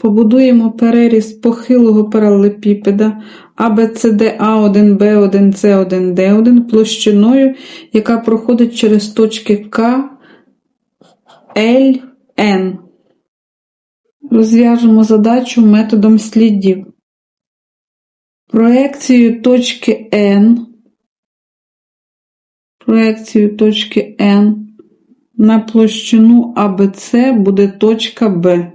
Побудуємо переріз похилого паралелепіпеда ABCD A1, B1, C1, D1 площиною, яка проходить через точки К, L, N. Розв'яжемо задачу методом слідів. Проекцію точки N, проекцію точки N на площину ABC буде точка B.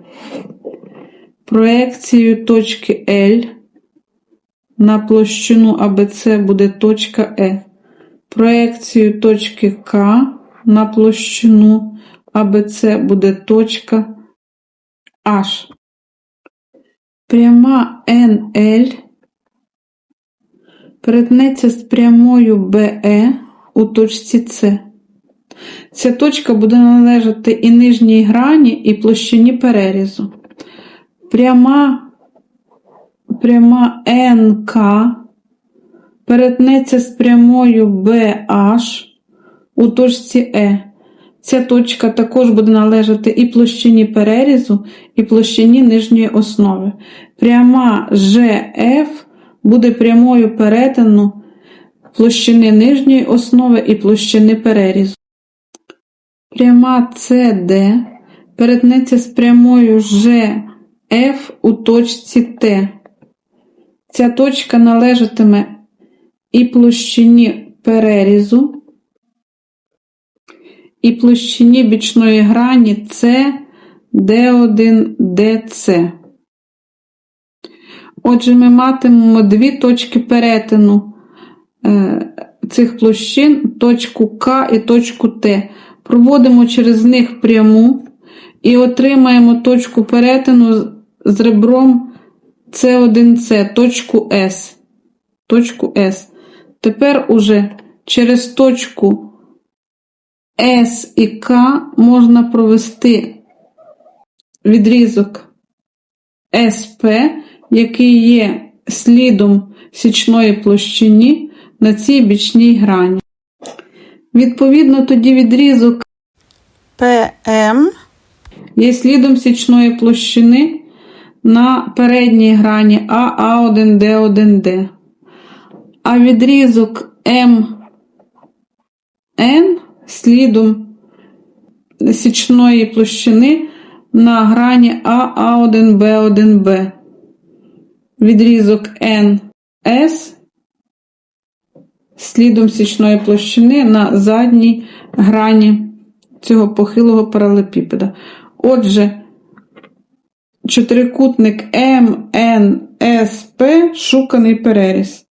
Проекцію точки L на площину ABC буде точка E. Проекцію точки К на площину ABC буде точка H. Пряма NL перетнеться з прямою BE у точці С. Ця точка буде належати і нижній грані, і площині перерізу. Пряма, пряма НК перетнеться з прямою BH у точці Е. Ця точка також буде належати і площині перерізу, і площині нижньої основи. Пряма ЖФ буде прямою перетину площини нижньої основи і площини перерізу. Пряма CD перетнеться з прямою ЖФ у точці Т. Ця точка належатиме і площині перерізу, і площині бічної грані С, Д1, ДЦ. Отже, ми матимемо дві точки перетину е, цих площин, точку К і точку Т. Проводимо через них пряму і отримаємо точку перетину з ребром С1С, точку С. Точку С. Тепер уже через точку С і К можна провести відрізок СП, який є слідом січної площині на цій бічній грані. Відповідно, тоді відрізок ПМ є слідом січної площини на передній грані А, А1, Д1, Д. А відрізок МН слідом січної площини на грані А, А1, Б1, Б. Відрізок НС слідом січної площини на задній грані цього похилого паралепіпеда. Отже, чотирикутник МНСП шуканий переріз.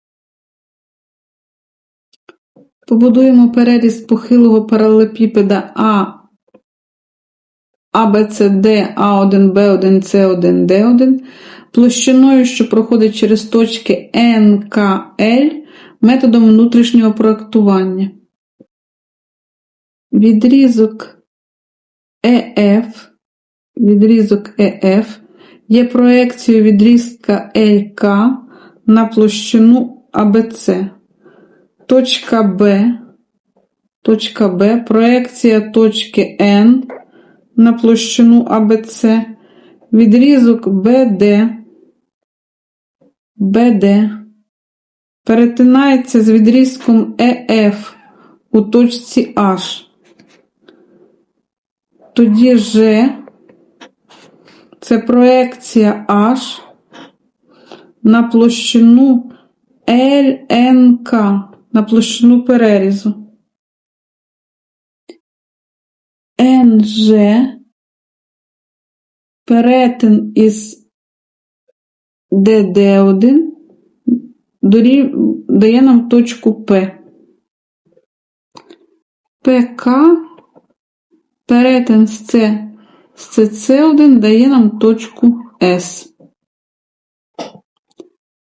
Побудуємо переріз похилого паралепіпеда А, ABCD, A1, B1, C1, D1 площиною, що проходить через точки НКЛ методом внутрішнього проектування. Відрізок ЕФ, відрізок ЕФ є проекцією відрізка ЛК на площину АБЦ. Точка Б, точка Б, проекція точки Н на площину АБЦ, відрізок БД, БД перетинається з відрізком ЕФ у точці H. Тоді Ж це проекція H на площину ЛНК, на площину перерізу. НЖ перетин із ДД1 дорів... дає нам точку П. ПК перетин з С з СС1 дає нам точку С.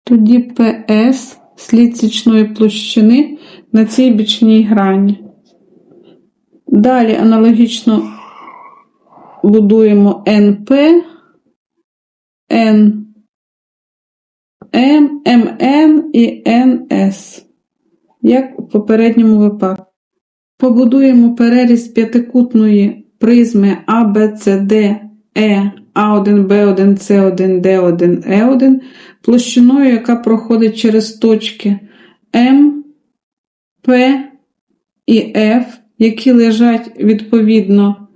Тоді ПС слід січної площини на цій бічній грані. Далі аналогічно будуємо НП, Н, М, МН і НС, як у попередньому випадку. Побудуємо переріз п'ятикутної призми ABCD, E, А1, Б1, С1, Д1, Е1 площиною, яка проходить через точки М, П і Ф, які лежать відповідно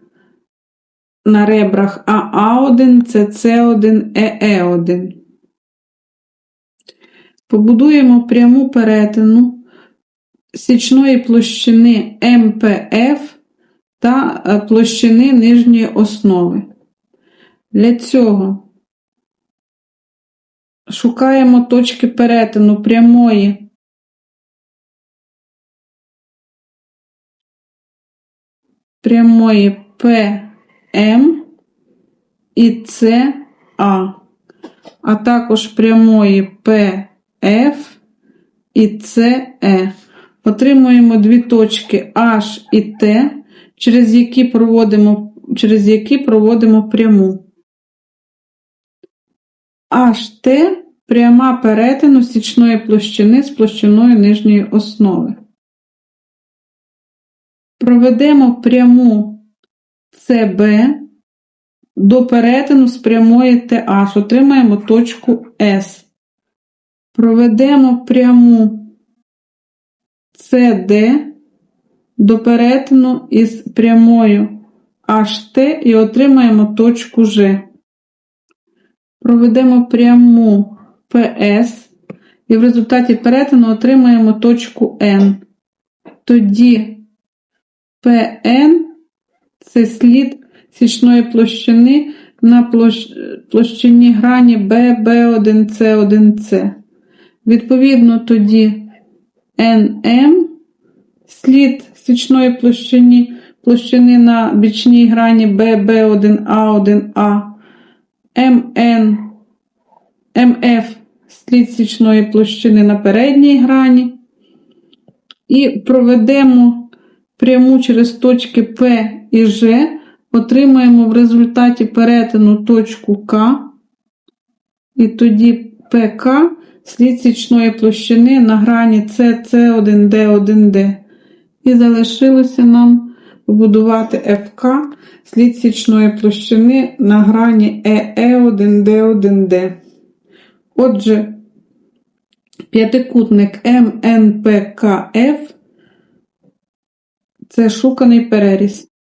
на ребрах АА1, СС1, ЕЕ1. Побудуємо пряму перетину січної площини МПФ та е, площини нижньої основи. Для цього шукаємо точки перетину прямої прямої ПМ і СА, а також прямої ПФ і СЕ. Отримуємо дві точки H і T, через які проводимо, через які проводимо пряму. HT пряма перетину січної площини з площиною нижньої основи. Проведемо пряму CB до перетину з прямої TH. Отримаємо точку S. Проведемо пряму CD до перетину із прямою HT і отримаємо точку G. Проведемо пряму PS і в результаті перетину отримаємо точку N. Тоді PN це слід січної площини на площ... площині грані B, B1, C1, C. Відповідно, тоді NM слід січної площині, площини на бічній грані B, B1, A1, A. МН, МФ слід січної площини на передній грані. І проведемо пряму через точки П і Ж, отримаємо в результаті перетину точку К, і тоді ПК слід січної площини на грані СС1Д1Д. І залишилося нам побудувати ФК слід січної площини на грані ЕЕ1Д1Д. Отже, п'ятикутник МНПКФ це шуканий переріз.